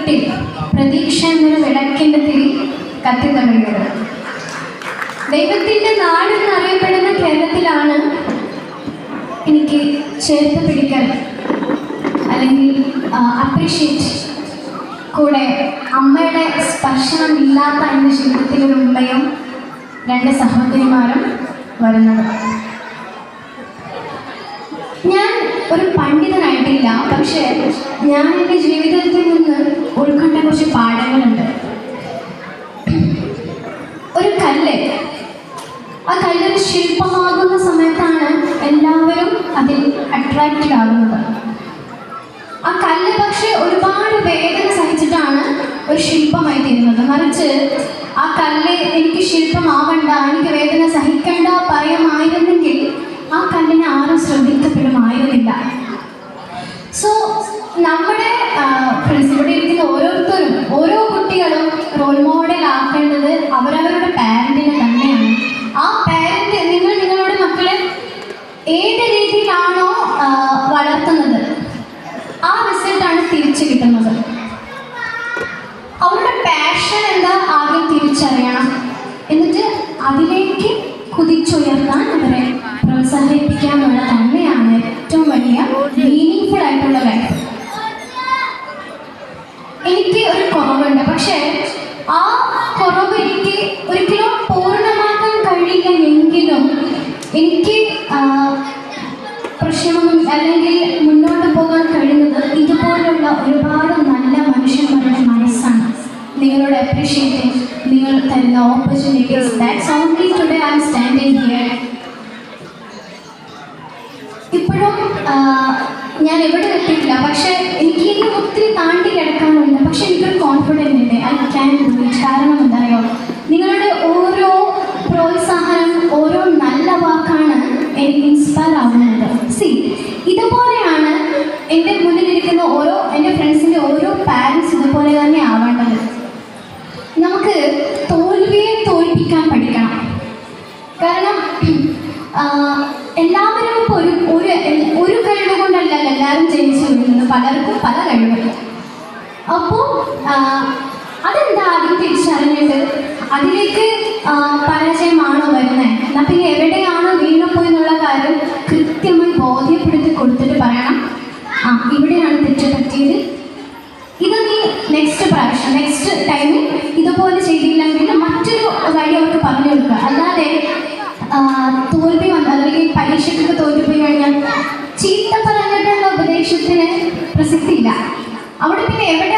ഇരുട്ടിൽ പ്രതീക്ഷ എന്നൊരു വിളക്കിന്റെ തിരി കത്തിത്തുടങ്ങിയത്. ദൈവത്തിന്റെ നാട് കേരളത്തിലാണ് എനിക്ക് ചേർത്ത് പിടിക്കൽ അല്ലെങ്കിൽ അപ്രീഷിയേറ്റ് കൂടെ അമ്മയുടെ സ്പർശനം ഇല്ലാത്ത എന്റെ ജീവിതത്തിൽ ഒരു ഉമ്മയും രണ്ട് സഹോദരിമാരും വരുന്നത്. ഞാൻ ഒരു പണ്ഡിതനായിട്ടില്ല പക്ഷേ ഞാൻ എന്റെ ജീവിതത്തിൽ നിന്ന് ഉൾക്കൊണ്ട കുറച്ച് പാഠങ്ങളുണ്ട്. ഒരു കല്ല്. ആ കല്ലൊരു ശില്പമാകുന്ന സമയത്താണ് എല്ലാവരും അതിൽ അട്രാക്റ്റഡ് ആകുന്നത്. ആ കല്ല് പക്ഷേ ഒരുപാട് വേദന സഹിച്ചിട്ടാണ് ഒരു ശില്പമായി തീരുന്നത്. മറിച്ച് ആ കല്ല് എനിക്ക് ശില്പമാവണ്ട എനിക്ക് വേദന സഹിക്കണ്ട പറയുമായിരുന്നെങ്കിൽ ആ കല്ലിനെ ആരും ശ്രദ്ധിക്കപ്പെടുമായിരുന്നില്ല. സോ നമ്മുടെ ഇവിടെ ഇരിക്കുന്ന ഓരോരുത്തരും ഓരോ കുട്ടികളും റോൾ മോഡൽ ആക്കേണ്ടത് അവരവരുടെ പാരന്റിനെ തന്നെയാണ്. ആ പാരന്റ് നിങ്ങൾ നിങ്ങളുടെ മക്കളെ ഏത് രീതിയിലാണോ വളർത്തുന്നത് ആ റിസൾട്ടാണ് തിരിച്ചു കിട്ടുന്നത്. എനിക്ക് ഒരു കുറവുണ്ട്. പക്ഷേ ആ കുറവ് എനിക്ക് ഒരിക്കലും പൂർണമാക്കാൻ കഴിയില്ലെങ്കിലും എനിക്ക് പ്രശ്നമൊന്നും അല്ലെങ്കിൽ മുന്നോട്ട് പോകാൻ കഴിയുന്നത് ഇതുപോലുള്ള ഒരുപാട് നല്ല മനുഷ്യന്മാരുടെ മനസ്സാണ്. നിങ്ങളുടെ അപ്രീഷിയേറ്റിംഗ് നിങ്ങൾ തരുന്ന ഓപ്പർച്യൂണിറ്റീസ് ഐ സ്റ്റാൻഡിങ് ഹിയർ ഇപ്പോഴും ഞാൻ എവിടെ എത്തിയിട്ടില്ല. പക്ഷേ ഉണ്ട് ഐ ക്യാൻ ഡു കാരണം എന്തായോ നിങ്ങളുടെ ഓരോ പ്രോത്സാഹനം ഓരോ നല്ല വാക്കാണ് എനിക്ക് ഇൻസ്പയർ ആവുന്നത് സി ഇതുപോലെയാണ് എന്റെ മുന്നിലിരിക്കുന്ന ഓരോ എന്റെ ഫ്രണ്ട്സിന്റെ ഓരോ പാരൻസ് ഇതുപോലെ തന്നെ ആവേണ്ടത്. നമുക്ക് തോൽവിയെ തോൽപ്പിക്കാൻ പഠിക്കണം. കാരണം എല്ലാവരും ഇപ്പോൾ ഒരു ഒരു ഒരു കഴിവ് കൊണ്ടല്ല എല്ലാവരും ജനിച്ചു വരുന്നത് പലർക്കും പല കഴിവുകൾ. അപ്പോൾ അതിലേക്ക് പരാജയമാണോ വരുന്നത് എന്നാ പിന്നെ എവിടെയാണോ